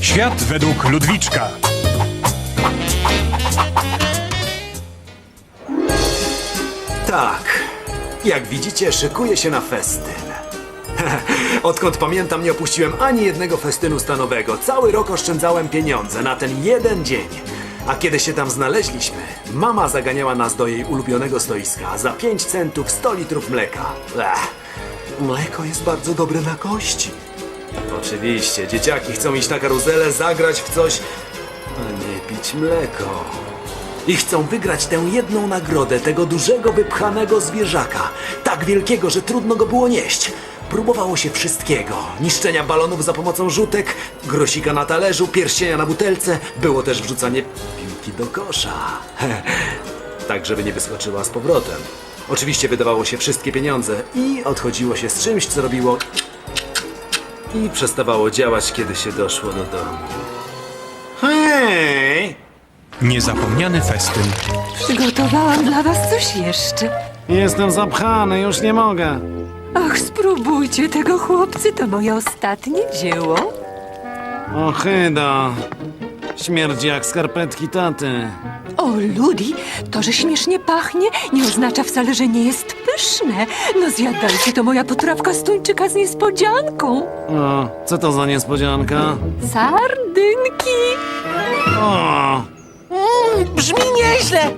Świat według Ludwiczka. Tak. Jak widzicie, szykuję się na festyn. Odkąd pamiętam, nie opuściłem ani jednego festynu stanowego. Cały rok oszczędzałem pieniądze na ten jeden dzień. A kiedy się tam znaleźliśmy, mama zaganiała nas do jej ulubionego stoiska za 5 centów 100 litrów mleka. Ech, mleko jest bardzo dobre na kości. Oczywiście, dzieciaki chcą iść na karuzelę, zagrać w coś, a nie pić mleko. I chcą wygrać tę jedną nagrodę, tego dużego, wypchanego zwierzaka. Tak wielkiego, że trudno go było nieść. Próbowało się wszystkiego. Niszczenia balonów za pomocą rzutek, grosika na talerzu, pierścienia na butelce. Było też wrzucanie piłki do kosza. tak, żeby nie wyskoczyła z powrotem. Oczywiście wydawało się wszystkie pieniądze i odchodziło się z czymś, co robiło... I przestawało działać, kiedy się doszło do domu. Hej! Niezapomniany festyn. Przygotowałam dla was coś jeszcze. Jestem zapchany, już nie mogę. Ach, spróbujcie tego, chłopcy, to moje ostatnie dzieło. Ochyda. Śmierdzi jak skarpetki taty. O, Ludi, to, że śmiesznie pachnie, nie oznacza wcale, że nie jest pyszne. No zjadajcie, to moja potrawka z tuńczyka z niespodzianką. O, co to za niespodzianka? Sardynki. O, Brzmi nieźle!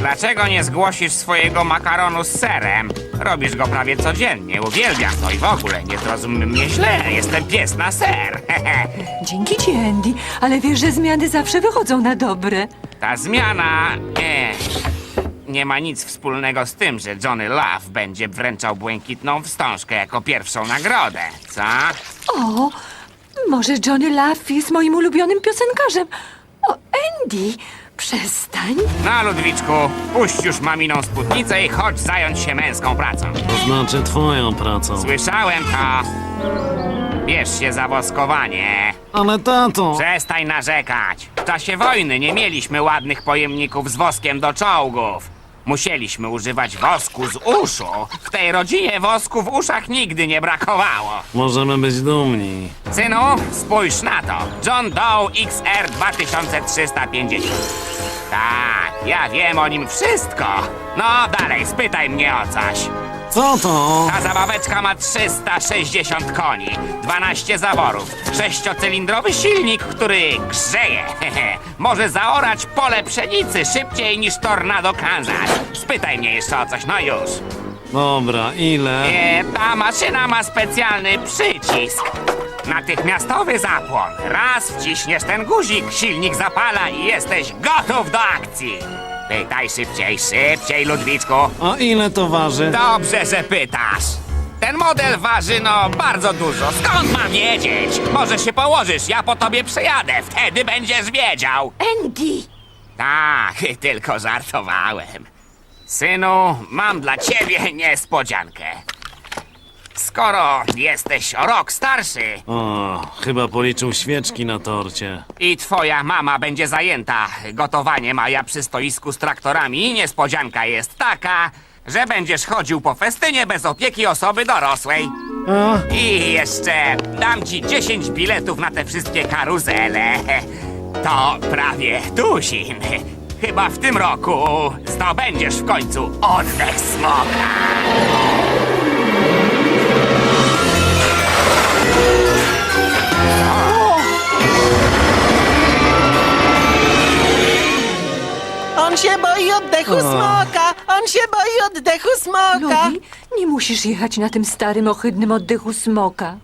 Dlaczego nie zgłosisz swojego makaronu z serem? Robisz go prawie codziennie, uwielbiam to i w ogóle nie zrozum mnie źle, jestem pies na ser. Dzięki ci, Andy, ale wiesz, że zmiany zawsze wychodzą na dobre. Ta zmiana... Eh, nie ma nic wspólnego z tym, że Johnny Love będzie wręczał błękitną wstążkę jako pierwszą nagrodę, co? O, może Johnny Laff jest moim ulubionym piosenkarzem. O, Andy, przestań. No, Ludwiczku, puść już maminą spódnicę i chodź zająć się męską pracą. to znaczy twoją pracą. Słyszałem to. Bierz się za woskowanie. Ale tato! Przestań narzekać. W czasie wojny nie mieliśmy ładnych pojemników z woskiem do czołgów. Musieliśmy używać wosku z uszu. W tej rodzinie wosku w uszach nigdy nie brakowało. Możemy być dumni. Synu, spójrz na to. John Doe XR 2350. Tak, ja wiem o nim wszystko. No dalej, spytaj mnie o coś. Co to? Ta zabaweczka ma 360 koni, 12 zaworów, sześciocylindrowy silnik, który grzeje. Może zaorać pole pszenicy szybciej niż tornado Kansas. Spytaj mnie jeszcze o coś, no już. Dobra, ile? E, ta maszyna ma specjalny przycisk. Natychmiastowy zapłon. Raz wciśniesz ten guzik, silnik zapala i jesteś gotów do akcji. Pytaj szybciej, szybciej, Ludwiczku. A ile to waży? Dobrze, że pytasz. Ten model waży no bardzo dużo. Skąd mam wiedzieć? Może się położysz, ja po tobie przyjadę. Wtedy będziesz wiedział. Andy! Tak, tylko żartowałem. Synu, mam dla ciebie niespodziankę. Skoro jesteś o rok starszy O, chyba policzył świeczki na torcie. i twoja mama będzie zajęta gotowaniem, a ja przy stoisku z traktorami, niespodzianka jest taka, że będziesz chodził po festynie bez opieki osoby dorosłej. I jeszcze dam ci 10 biletów na te wszystkie karuzele. To prawie tuzin. Chyba w tym roku zdobędziesz w końcu oddech smoka. Się boi oddechu smoka! On się boi oddechu smoka! Ludi, nie musisz jechać na tym starym, ohydnym oddechu smoka.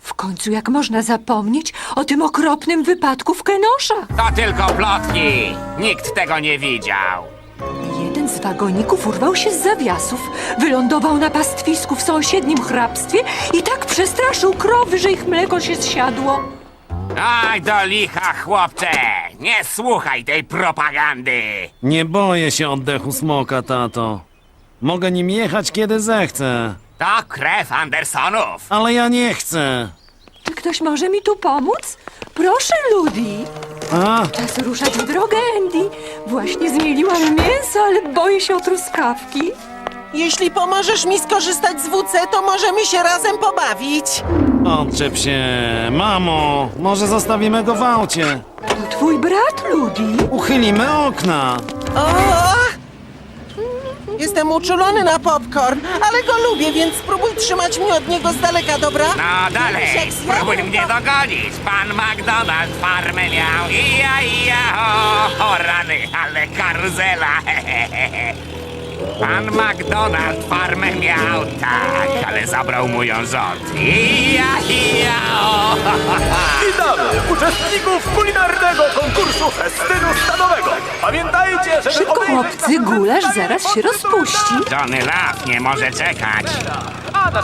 W końcu jak można zapomnieć o tym okropnym wypadku w Kenosza? To tylko plotki. Nikt tego nie widział. Jeden z wagoników urwał się z zawiasów, wylądował na pastwisku w sąsiednim hrabstwie i tak przestraszył krowy, że ich mleko się zsiadło. Aj do licha, chłopcze! Nie słuchaj tej propagandy! Nie boję się oddechu smoka, tato. Mogę nim jechać kiedy zechcę. To krew Andersonów! Ale ja nie chcę. Czy ktoś może mi tu pomóc? Proszę, Ludi. A? Czas ruszać w drogę, Andy. Właśnie zmieliłam mięso, ale boję się o truskawki. Jeśli pomożesz mi skorzystać z WC, to możemy się razem pobawić. Odczep się, mamo. Może zostawimy go w aucie. To twój brat, Ludi. Uchylimy okna. O! Jestem uczulony na popcorn, ale go lubię, więc spróbuj trzymać mnie od niego z daleka, dobra? No dalej, spróbuj mnie dogonić. Pan McDonald farmę miał. Ija, ija, o, o rany, ale karuzela. Pan McDonald farmę miał, tak, ale zabrał mu ją rząd. Ija, ija, o. Witamy uczestników kulinarnego konkursu festynu stanowego. Pamiętajcie, żeby Szybko, obejrzeć chłopcy, gulasz zaraz się rozpuści. Johnny Love nie może czekać.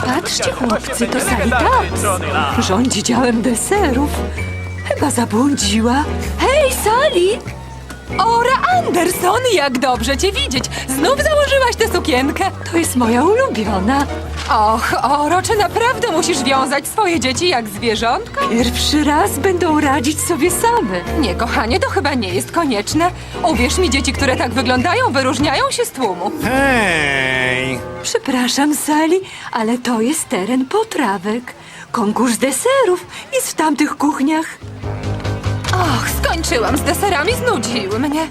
Patrzcie, chłopcy, to Sally Taps. Rządzi działem deserów. Chyba zabłądziła. Hej, Sally! Ora Anderson, jak dobrze cię widzieć! Znów założyłaś tę sukienkę? To jest moja ulubiona. Och, Oro, czy naprawdę musisz wiązać swoje dzieci jak zwierzątka? Pierwszy raz będą radzić sobie same. Nie, kochanie, to chyba nie jest konieczne. Uwierz mi, dzieci, które tak wyglądają, wyróżniają się z tłumu. Hej! Przepraszam, Sally, ale to jest teren potrawek. Konkurs deserów jest w tamtych kuchniach. Och, skończyłam z deserami, znudziły mnie.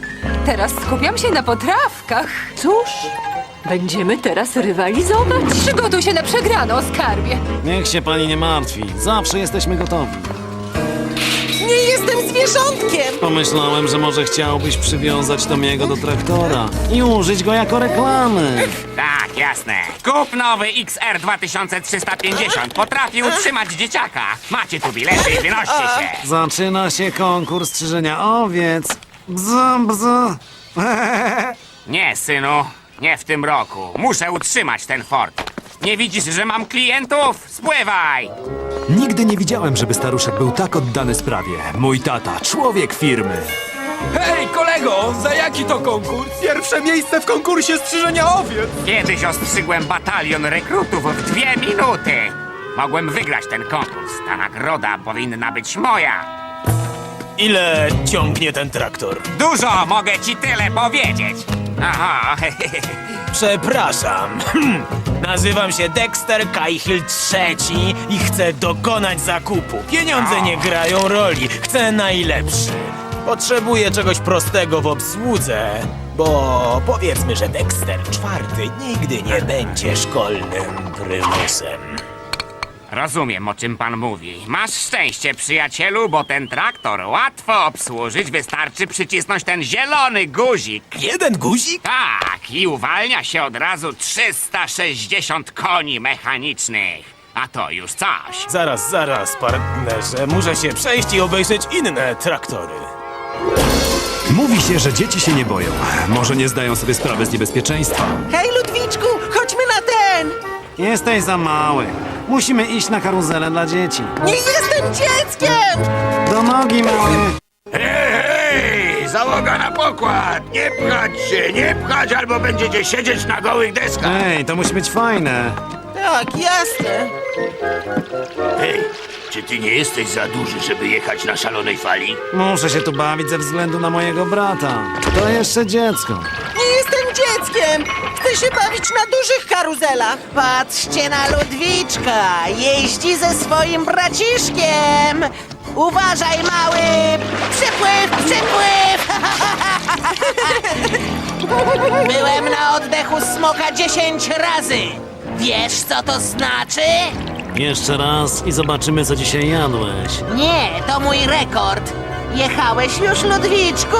Teraz skupiam się na potrawkach. Cóż, będziemy teraz rywalizować. Przygotuj się na przegraną, skarbie. Niech się pani nie martwi. Zawsze jesteśmy gotowi. Zwierzątkiem! Pomyślałem, że może chciałbyś przywiązać Tomiego do traktora i użyć go jako reklamy. Tak, jasne. Kup nowy XR 2350. Potrafi utrzymać dzieciaka. Macie tu bilety i wynoście się. Zaczyna się konkurs strzyżenia owiec. Bzz, bzz. Nie, synu, nie w tym roku. Muszę utrzymać ten fort. Nie widzisz, że mam klientów? Spływaj! Nigdy nie widziałem, żeby staruszek był tak oddany sprawie. Mój tata, człowiek firmy. Hej, kolego, za jaki to konkurs? Pierwsze miejsce w konkursie strzyżenia owiec. Kiedyś ostrzygłem batalion rekrutów w dwie minuty. Mogłem wygrać ten konkurs. Ta nagroda powinna być moja. Ile ciągnie ten traktor? Dużo mogę ci tyle powiedzieć. Aha, Przepraszam. Nazywam się Dexter Cahill III i chcę dokonać zakupu. Pieniądze nie grają roli. Chcę najlepszy. Potrzebuję czegoś prostego w obsłudze, bo powiedzmy, że Dexter IV nigdy nie będzie szkolnym prymusem. Rozumiem o czym pan mówi. Masz szczęście, przyjacielu, bo ten traktor łatwo obsłużyć. Wystarczy przycisnąć ten zielony guzik. Jeden guzik? Tak, i uwalnia się od razu 360 koni mechanicznych. A to już coś. Zaraz, zaraz, partnerze. Muszę się przejść i obejrzeć inne traktory. Mówi się, że dzieci się nie boją. Może nie zdają sobie sprawy z niebezpieczeństwa. Hej, Ludwiczku, chodźmy na ten! Jesteś za mały. Musimy iść na karuzelę dla dzieci. Nie jestem dzieckiem! Do nogi, mały. Hej, załoga na pokład! Nie pchać się, nie pchać, albo będziecie siedzieć na gołych deskach! Ej, to musi być fajne. Tak, jasne. Hej, czy ty nie jesteś za duży, żeby jechać na szalonej fali? Muszę się tu bawić ze względu na mojego brata. To jeszcze dziecko. Dzieckiem! Chcę się bawić na dużych karuzelach! Patrzcie na Ludwiczka! Jeździ ze swoim braciszkiem! Uważaj, mały! Przypływ, przypływ! Byłem na oddechu smoka 10 razy! Wiesz, co to znaczy? Jeszcze raz i zobaczymy, co dzisiaj jadłeś. Nie, to mój rekord! Jechałeś już, Ludwiczku?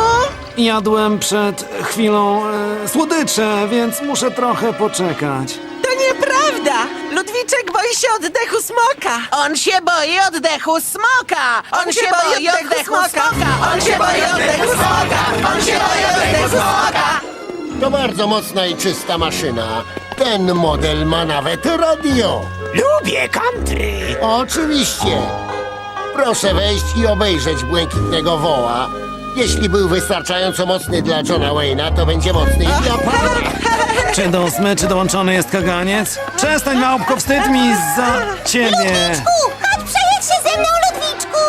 Jadłem przed chwilą e, słodycze, więc muszę trochę poczekać. To nieprawda! Ludwiczek boi się oddechu smoka! On się boi oddechu smoka! On, się boi oddechu smoka! On się boi oddechu smoka! On się boi oddechu smoka! To bardzo mocna i czysta maszyna. Ten model ma nawet radio. Lubię country! Oczywiście. Proszę wejść i obejrzeć błękitnego woła. Jeśli był wystarczająco mocny dla Johna Wayne'a, to będzie mocny i dla pana. Czy do smyczy dołączony jest kaganiec? Przestań, małpko, wstyd mi za ciebie. Chodź przejedź się ze mną, Ludwiczku!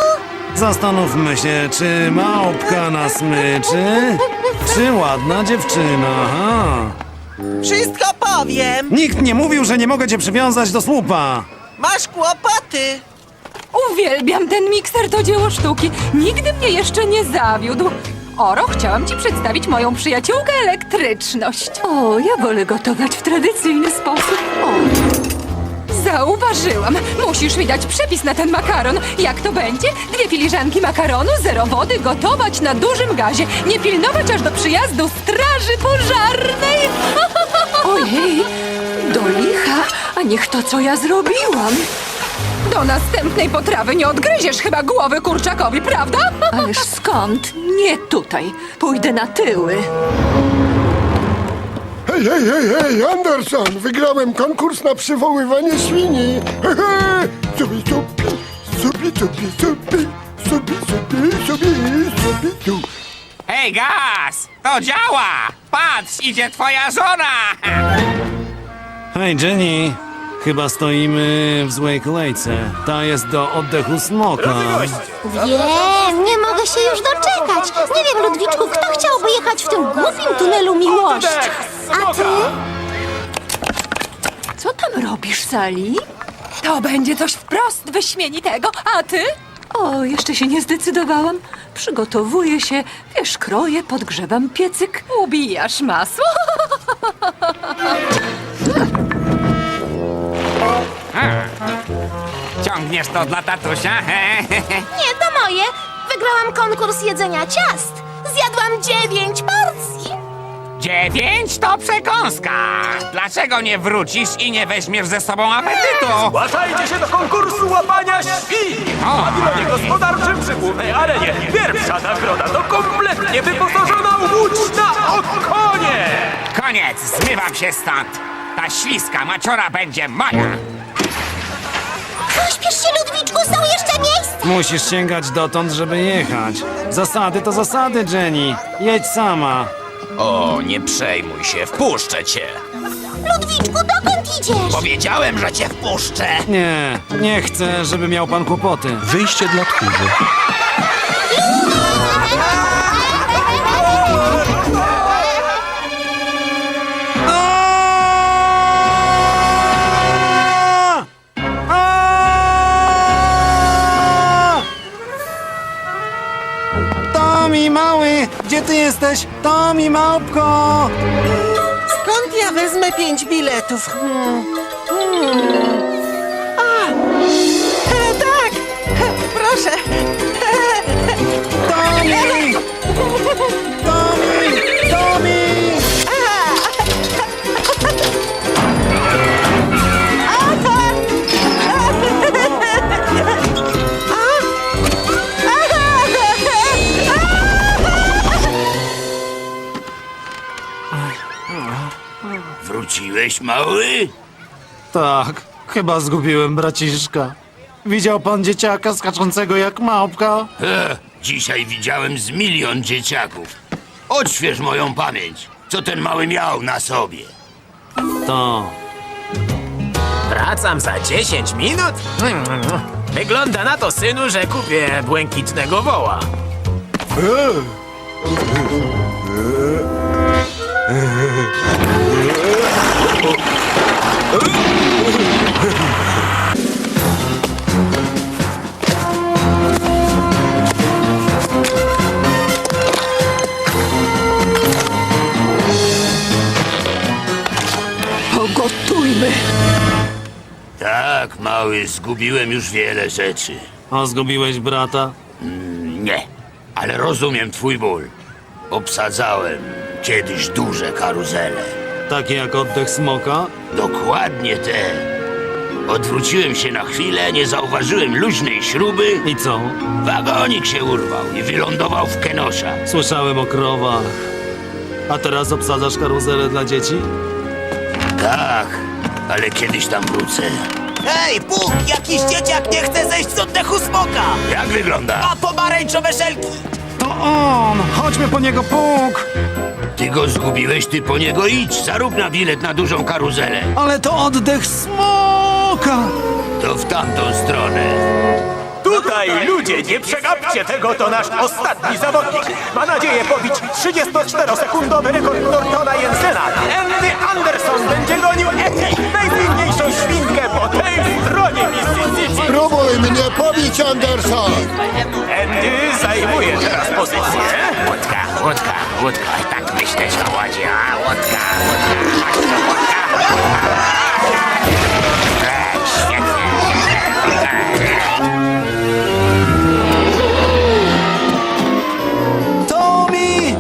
Zastanówmy się, czy małpka na smyczy, czy ładna dziewczyna. Aha. Wszystko po! powiem. Nikt nie mówił, że nie mogę cię przywiązać do słupa. Masz kłopoty. Uwielbiam ten mikser, to dzieło sztuki. Nigdy mnie jeszcze nie zawiódł. Oro, chciałam ci przedstawić moją przyjaciółkę elektryczność. O, ja wolę gotować w tradycyjny sposób. O. Zauważyłam. Musisz mi dać przepis na ten makaron. Jak to będzie? Dwie filiżanki makaronu, zero wody, gotować na dużym gazie. Nie pilnować aż do przyjazdu straży pożarnej. Ojej, do licha, a niech to, co ja zrobiłam. Do następnej potrawy nie odgryziesz chyba głowy kurczakowi, prawda? Ależ skąd? Nie tutaj. Pójdę na tyły. Hej, hej, hej, hej, Anderson! Wygrałem konkurs na przywoływanie świni! He, he! Subi, subi, subi, subi, subi, subi, subi, subi, subi, tu. Hej, gaz! To działa! Patrz, idzie twoja żona! Hej, Jenny. Chyba stoimy w złej kolejce. Ta jest do oddechu smoka. Wiem, nie mogę się już doczekać. Nie wiem, Ludwiczku, kto chciałby jechać w tym głupim tunelu miłości? A ty? Co tam robisz, Sali? To będzie coś wprost wyśmienitego, a ty? O, jeszcze się nie zdecydowałam. Przygotowuję się, wiesz, kroję, podgrzewam piecyk, ubijasz masło. Ciągniesz to dla tatusia? Nie, to moje. Wygrałam konkurs jedzenia ciast. Zjadłam dziewięć porcji. Dziewięć to przekąska! Dlaczego nie wrócisz i nie weźmiesz ze sobą apetytu? Zgłaszajcie się do konkursu łapania świn! O, W gospodarczym przy głównej arenie. Pierwsza nagroda to kompletnie wyposażona łódź na okonie! koniec, zmywam się stąd! Ta śliska maciora będzie moja! Pośpiesz się, Ludwiczku, są jeszcze miejsca. Musisz sięgać dotąd, żeby jechać. Zasady to zasady, Jenny. Jedź sama. O, nie przejmuj się, wpuszczę cię. Ludwiczku, dokąd idziesz? Powiedziałem, że cię wpuszczę. Nie, nie chcę, żeby miał pan kłopoty. Wyjście dla tchórzy. Ty jesteś? Tomi, małpko! Skąd ja wezmę pięć biletów? Hmm. Hmm. Mały? Tak, chyba zgubiłem braciszka. Widział pan dzieciaka skaczącego jak małpka? E, dzisiaj widziałem z milion dzieciaków. Odśwież moją pamięć. Co ten mały miał na sobie? To. Wracam za 10 minut? Wygląda na to, synu, że kupię błękitnego woła. Pogotujmy. Tak, mały, zgubiłem już wiele rzeczy. A zgubiłeś brata? Nie, ale rozumiem twój ból. Obsadzałem kiedyś duże karuzele. Takie jak oddech smoka? Dokładnie te. Odwróciłem się na chwilę, nie zauważyłem luźnej śruby. I co? Wagonik się urwał i wylądował w Kenosza. Słyszałem o krowach. A teraz obsadzasz karuzelę dla dzieci? Tak, ale kiedyś tam wrócę. Hej, Bóg! Jakiś dzieciak nie chce zejść z oddechu smoka! Jak wygląda? A pomarańczowe szelki! To on! Chodźmy po niego, puk! Ty go zgubiłeś, ty po niego idź. Zarób na bilet na dużą karuzelę. Ale to oddech smoka! To w tamtą stronę. Tutaj, ludzie, nie przegapcie tego, to nasz ostatni zawodnik. Ma nadzieję pobić 34-sekundowy rekord Nortona Jensena. Andy Anderson będzie gonił Eti, najpiękniejszą świnkę po tej stronie Mississippi. Spróbuj mnie pobić, Anderson! Andy zajmuje teraz pozycję. Łódka, łódka, łódka. Tak myśleć o łodzie. A, łódka, łódka. Łódka, łódka. Ej, świetnie. Tommy!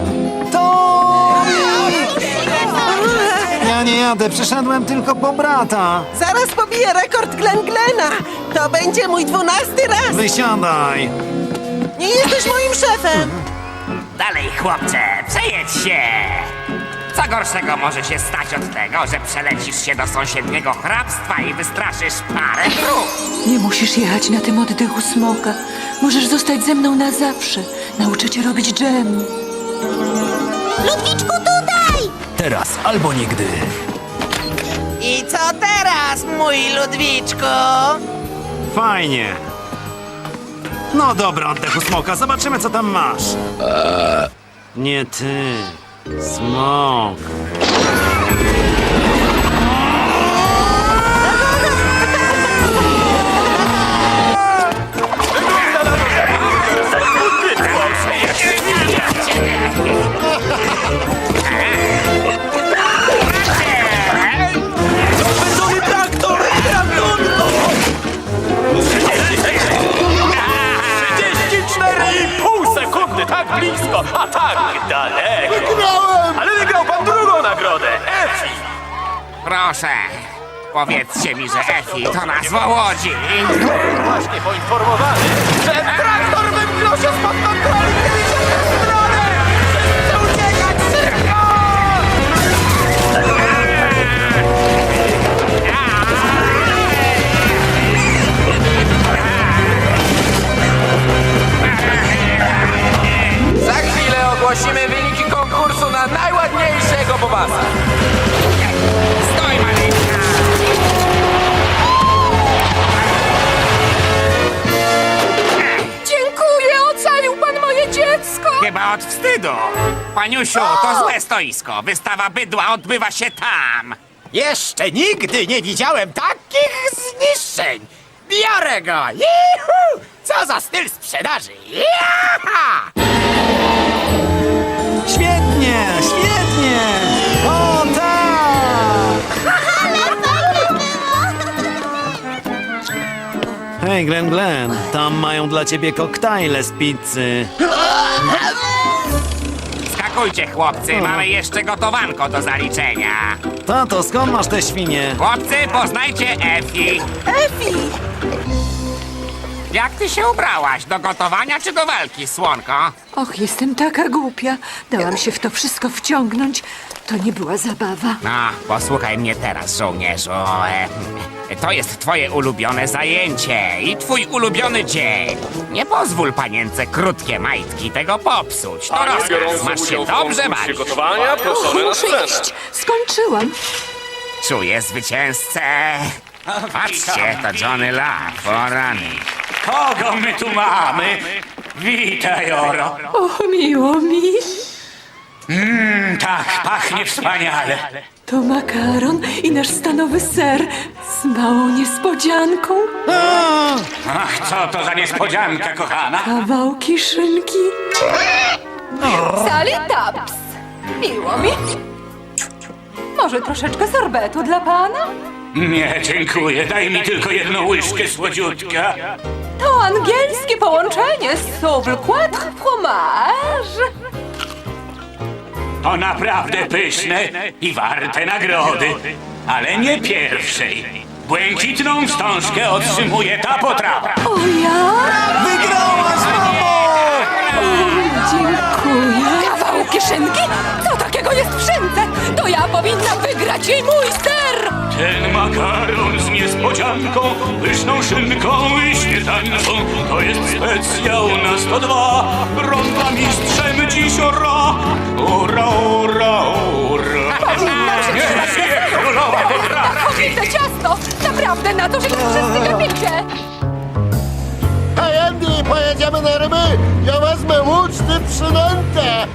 Tommy! Ja nie jadę, przyszedłem tylko po brata. Zaraz pobiję rekord Glen Glena. To będzie mój dwunasty raz. Wysiadaj. Nie jesteś moim szefem. Dalej, chłopcze, przejedź się! Co gorszego może się stać od tego, że przelecisz się do sąsiedniego hrabstwa i wystraszysz parę krów? Nie musisz jechać na tym oddechu smoka. Możesz zostać ze mną na zawsze. Nauczę cię robić dżem. Ludwiczku, tutaj! Teraz albo nigdy. I co teraz, mój Ludwiczku? Fajnie. No dobra, oddechu smoka, zobaczymy co tam masz. Nie ty. Smok. Rozpędzony traktor! Traktor! 34,5 sekundy, tak blisko, a tak Proszę, powiedzcie mi, że Efi to nazwa łodzi. Właśnie poinformowany, że traktor wymknął się spod kontroli, kiedy się w tę stronę! Chcę uciekać szybko! Za chwilę ogłosimy wyniki konkursu na najładniejszego bobasa. Dziękuję, ocalił pan moje dziecko! Chyba od wstydu. Paniusiu, to złe stoisko. Wystawa bydła odbywa się tam. Jeszcze nigdy nie widziałem takich zniszczeń! Biorę go! Juhu! Co za styl sprzedaży! Jaha! Świetnie, świetnie. Hej, Glen Glen, tam mają dla ciebie koktajle z pizzy. Skakujcie, chłopcy, mamy jeszcze gotowanko do zaliczenia. Tato, skąd masz te świnie? Chłopcy, poznajcie Efi. Efi! Jak ty się ubrałaś? Do gotowania czy do walki, słonko? Och, jestem taka głupia. Dałam się w to wszystko wciągnąć. To nie była zabawa. No, posłuchaj mnie teraz, żołnierzu. E, to jest twoje ulubione zajęcie i twój ulubiony dzień. Nie pozwól panience krótkie majtki tego popsuć. To rozkaz, masz się dobrze bawić. Muszę iść. Skończyłam. Czuję zwycięzcę. Patrzcie, to Johnny Love, o rany. Kogo my tu mamy? Witaj, Oro. O, miło mi. Tak, pachnie wspaniale. To makaron i nasz stanowy ser z małą niespodzianką. Ach, co to za niespodzianka, kochana? Kawałki szynki. Sali Taps. Miło mi. Może troszeczkę sorbetu dla pana? Nie, dziękuję. Daj mi tylko jedną łyżkę słodziutka. To angielskie połączenie Souffle Quatre Fromage. To naprawdę pyszne i warte nagrody. Ale nie pierwszej. Błękitną wstążkę otrzymuje ta potrawa. O ja? Wygrałaś, mamo! Dziękuję. Kawałki szynki? Co takiego jest w szynce? To ja powinnam wygrać jej mój ser! Ten makaron z niespodzianką, pyszną szynką i śmietanką to jest specjał na 102. Rąba mistrzem dziś ora, ora, ora, ora. Się trzymać Nie, królowa. Kobiete ciasto! Naprawdę na to, że wszyscy wypicie! Pojedziemy na ryby! Ja wezmę łódź, ty przynętę!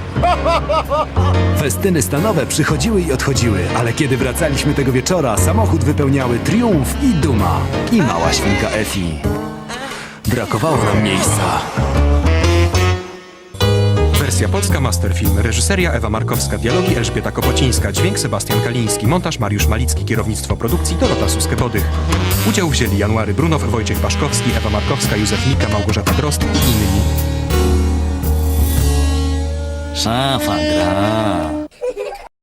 Festyny stanowe przychodziły i odchodziły, ale kiedy wracaliśmy tego wieczora, samochód wypełniały triumf i duma. I mała świnka Efi. Brakowało nam miejsca. Wersja polska Masterfilm. Reżyseria Ewa Markowska. Dialogi Elżbieta Kopocińska. Dźwięk Sebastian Kaliński. Montaż Mariusz Malicki. Kierownictwo produkcji Dorota Suske-Bodych. Udział wzięli January Brunow, Wojciech Paszkowski, Ewa Markowska, Józef Nika, Małgorzata Drost i inni. Szafa gra.